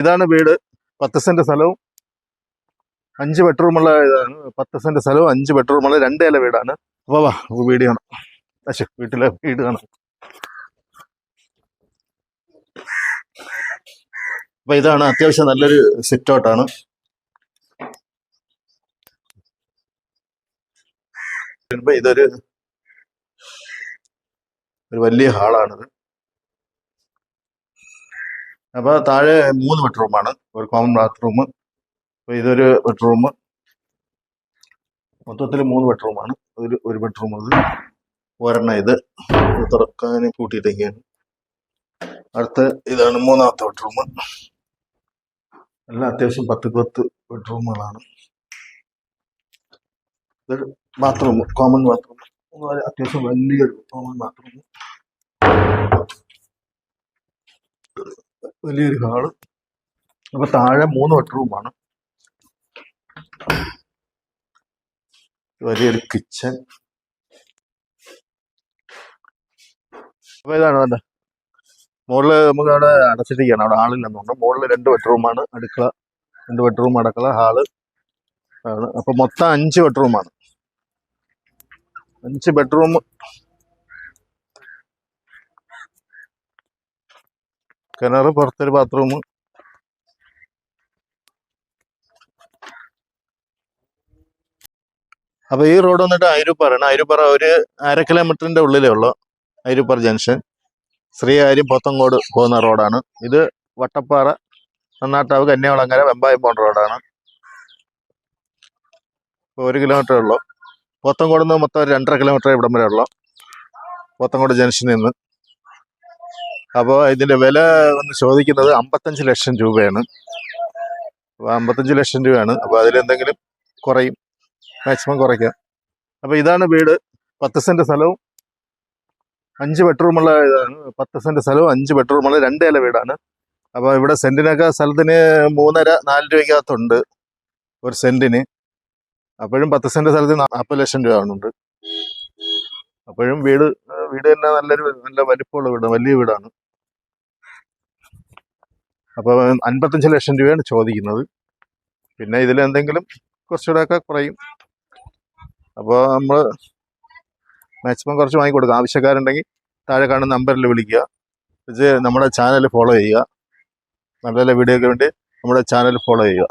ഇതാണ് വീട്. പത്ത് സെന്റ് സ്ഥലവും അഞ്ച് ബെഡ്റൂമുള്ള ഇതാണ്. പത്ത് സെന്റ് സ്ഥലവും അഞ്ച് ബെഡ്റൂമുള്ള രണ്ട് വീടാണ്. അപ്പൊ വാ വീട് കാണാം. പക്ഷെ വീട്ടിലെ വീട് കാണാം. അപ്പൊ ഇതാണ് അത്യാവശ്യം നല്ലൊരു സിറ്റ് ഔട്ടാണ് ഇതൊരു ഒരു വലിയ ഹാളാണിത്. അപ്പൊ താഴെ മൂന്ന് ബെഡ്റൂമാണ് ഒരു കോമൺ ബാത്റൂം അപ്പൊ ഇതൊരു ബെഡ്റൂം മൊത്തത്തിൽ മൂന്ന് ബെഡ്റൂമാണ് ഒരു ഒരു ബെഡ്റൂം ഇത് ഒരെണ്ണ ഇത്. തുറക്കാൻ കൂട്ടിയിട്ടൊക്കെയാണ് അടുത്ത ഇതാണ് മൂന്നാമത്തെ ബെഡ്റൂം എല്ലാം അത്യാവശ്യം പത്ത് പത്ത് ബെഡ്റൂമുകളാണ് ഇത് ബാത്റൂം കോമൺ ബാത്റൂം അത്യാവശ്യം വലിയൊരു കോമൺ ബാത്റൂം വലിയൊരു ഹാൾ. അപ്പൊ താഴെ മൂന്ന് ബെഡ്റൂമാണ്. വലിയൊരു കിച്ചൺ. അപ്പൊ ഇതാണ് വേണ്ട മുകളിൽ നമുക്ക് അവിടെ അടച്ചിരിക്കുകയാണ് അവിടെ ആളില്ലെന്നുണ്ട്. മുകളിൽ രണ്ട് ബെഡ്റൂമാണ്. അടുക്കള രണ്ട് ബെഡ്റൂം അടുക്കള ഹാൾ ആണ്. അപ്പൊ മൊത്തം അഞ്ച് ബെഡ്റൂമാണ്. അഞ്ച് ബെഡ്റൂം കിണർ പുറത്തൊരു ബാത്റൂം അപ്പൊ ഈ റോഡ് വന്നിട്ട് അയിരൂപ്പാറാണ് അയിരൂപ്പാറ ഒരു അര കിലോമീറ്ററിന്റെ ഉള്ളിലേ ഉള്ളു അയിരൂപ്പാറ ജംഗ്ഷൻ ശ്രീകാര്യം പോത്തങ്കോട് പോകുന്ന റോഡാണ് ഇത് വട്ടപ്പാറ നന്നാട്ടാവ് കന്യാകുളങ്ങര വെമ്പായി പോണ്ട റോഡാണ് ഇപ്പൊ ഒരു കിലോമീറ്റർ ഉള്ളു. പോത്തങ്കോട് നിന്ന് മൊത്തം ഒരു രണ്ടര കിലോമീറ്റർ ഇവിടം വരെ ഉള്ളു. പോത്തങ്കോട് ജംഗ്ഷനിൽ നിന്ന്. അപ്പോൾ ഇതിന്റെ വില ഒന്ന് ചോദിക്കുന്നത് അമ്പത്തഞ്ച് ലക്ഷം രൂപയാണ്. അപ്പോൾ അമ്പത്തഞ്ച് ലക്ഷം രൂപയാണ്. അപ്പോൾ അതിലെന്തെങ്കിലും കുറയും. മാക്സിമം കുറയ്ക്കാം. അപ്പോൾ ഇതാണ് വീട്. പത്ത് സെന്റ് സ്ഥലവും അഞ്ച് ബെഡ്റൂമുള്ള ഇതാണ്. പത്ത് സെന്റ് സ്ഥലവും അഞ്ച് ബെഡ്റൂമുള്ള രണ്ട് ഇല വീടാണ്. അപ്പോൾ ഇവിടെ സെന്റിനൊക്കെ സ്ഥലത്തിന് മൂന്നര നാല് രൂപയ്ക്കകത്തുണ്ട് ഒരു സെന്റിന് അപ്പോഴും പത്ത് സെന്റ് സ്ഥലത്തിന് നാൽപ്പത് ലക്ഷം രൂപ ആവുന്നുണ്ട്. അപ്പോഴും വീട് വീട് തന്നെ നല്ലൊരു നല്ല വലിപ്പമുള്ള വീടാണ് വലിയ വീടാണ്. അപ്പോൾ അൻപത്തഞ്ച് ലക്ഷം രൂപയാണ് ചോദിക്കുന്നത്. പിന്നെ ഇതിൽ എന്തെങ്കിലും കുറച്ചുകൂടെ ഒക്കെ കുറയും. അപ്പോൾ നമ്മൾ മാക്സിമം കുറച്ച് വാങ്ങിക്കൊടുക്കുക ആവശ്യക്കാരുണ്ടെങ്കിൽ താഴെ കാണുന്ന നമ്പറിൽ വിളിക്കുക. ഇത് നമ്മുടെ ചാനൽ ഫോളോ ചെയ്യുക. നല്ല നല്ല വീഡിയോയ്ക്ക് വേണ്ടി നമ്മുടെ ചാനൽ ഫോളോ ചെയ്യുക.